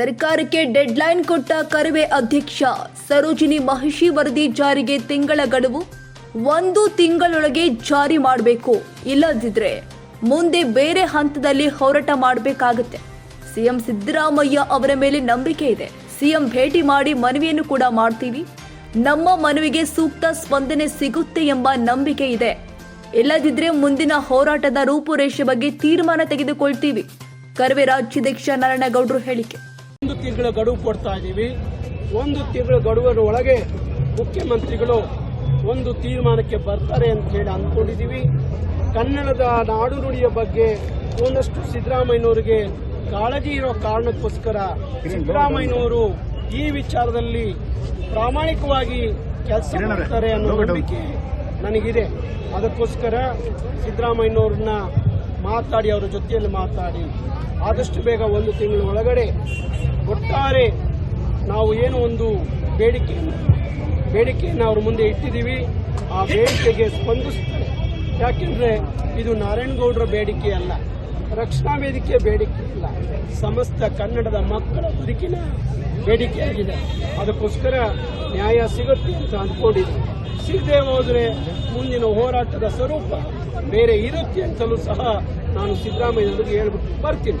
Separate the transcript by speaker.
Speaker 1: ಸರ್ಕಾರಕ್ಕೆ ಡೆಡ್ಲೈನ್ ಕೊಟ್ಟ ಕರವೇ ಅಧ್ಯಕ್ಷ ಸರೋಜಿನಿ ಮಹಿಷಿ ವರದಿ ಜಾರಿಗೆ ತಿಂಗಳ ಗಡುವು ಒಂದು ತಿಂಗಳೊಳಗೆ ಜಾರಿ ಮಾಡಬೇಕು. ಇಲ್ಲದಿದ್ರೆ ಮುಂದೆ ಬೇರೆ ಹಂತದಲ್ಲಿ ಹೋರಾಟ ಮಾಡಬೇಕಾಗುತ್ತೆ. ಸಿಎಂ ಸಿದ್ದರಾಮಯ್ಯ ಅವರ ಮೇಲೆ ನಂಬಿಕೆ ಇದೆ. ಸಿಎಂ ಭೇಟಿ ಮಾಡಿ ಮನವಿಯನ್ನು ಕೂಡ ಮಾಡ್ತೀವಿ. ನಮ್ಮ ಮನವಿಗೆ ಸೂಕ್ತ ಸ್ಪಂದನೆ ಸಿಗುತ್ತೆ ಎಂಬ ನಂಬಿಕೆ ಇದೆ. ಇಲ್ಲದಿದ್ರೆ ಮುಂದಿನ ಹೋರಾಟದ ರೂಪುರೇಷೆ ಬಗ್ಗೆ ತೀರ್ಮಾನ ತೆಗೆದುಕೊಳ್ತೀವಿ. ಕರವೇ ರಾಜ್ಯಾಧ್ಯಕ್ಷ ನಾರಾಯಣಗೌಡರು ಹೇಳಿಕೆ.
Speaker 2: ತಿಂಗಳ ಗಡುವು ಕೊಡ್ತಾ ಇದ್ದೀವಿ. ಒಂದು ತಿಂಗಳ ಗಡುವಿನ ಒಳಗೆ ಮುಖ್ಯಮಂತ್ರಿಗಳು ಒಂದು ತೀರ್ಮಾನಕ್ಕೆ ಬರ್ತಾರೆ ಅಂತ ಹೇಳಿ ಅಂದ್ಕೊಂಡಿದ್ದೀವಿ. ಕನ್ನಡದ ನಾಡು ನುಡಿಯ ಬಗ್ಗೆ ಒಂದಷ್ಟು ಸಿದ್ದರಾಮಯ್ಯನವರಿಗೆ ಕಾಳಜಿ ಇರೋ ಕಾರಣಕ್ಕೋಸ್ಕರ ಸಿದ್ದರಾಮಯ್ಯನವರು ಈ ವಿಚಾರದಲ್ಲಿ ಪ್ರಾಮಾಣಿಕವಾಗಿ ಕೆಲಸ ಮಾಡ್ತಾರೆ ಅನ್ನೋ ನಂಬಿಕೆ ನನಗಿದೆ. ಅದಕ್ಕೋಸ್ಕರ ಸಿದ್ದರಾಮಯ್ಯನವ್ರನ್ನ ಮಾತಾಡಿ ಅವರ ಜೊತೆಯಲ್ಲಿ ಮಾತಾಡಿ ಆದಷ್ಟು ಬೇಗ ಒಂದು ತಿಂಗಳ ಒಳಗಡೆ ಒಟ್ಟಾರೆ ನಾವು ಏನು ಒಂದು ಬೇಡಿಕೆ, ಬೇಡಿಕೆಯನ್ನು ಅವ್ರ ಮುಂದೆ ಇಟ್ಟಿದ್ದೀವಿ. ಆ ಬೇಡಿಕೆಗೆ ಸ್ಪಂದಿಸ್ತಾರೆ. ಯಾಕೆಂದರೆ ಇದು ನಾರಾಯಣಗೌಡರ ಬೇಡಿಕೆ ಅಲ್ಲ, ರಕ್ಷಣಾ ವೇದಿಕೆ ಬೇಡಿಕೆ ಇಲ್ಲ ಸಮಸ್ತ ಕನ್ನಡದ ಮಕ್ಕಳ ಬದುಕಿನ ಬೇಡಿಕೆಯಾಗಿದೆ ಅದಕ್ಕೋಸ್ಕರ ನ್ಯಾಯ ಸಿಗುತ್ತೆ ಅಂತ ಅಂದ್ಕೊಂಡಿದ್ದೆ. ಸಿಗದೆ ಹೋದರೆ ಮುಂದಿನ ಹೋರಾಟದ ಸ್ವರೂಪ ಬೇರೆ ಇರುತ್ತೆ ಅಂತಲೂ ಸಹ ನಾನು ಸಿದ್ದರಾಮಯ್ಯನವರಿಗೆ ಹೇಳ್ಬಿಟ್ಟು ಬರ್ತೀನಿ.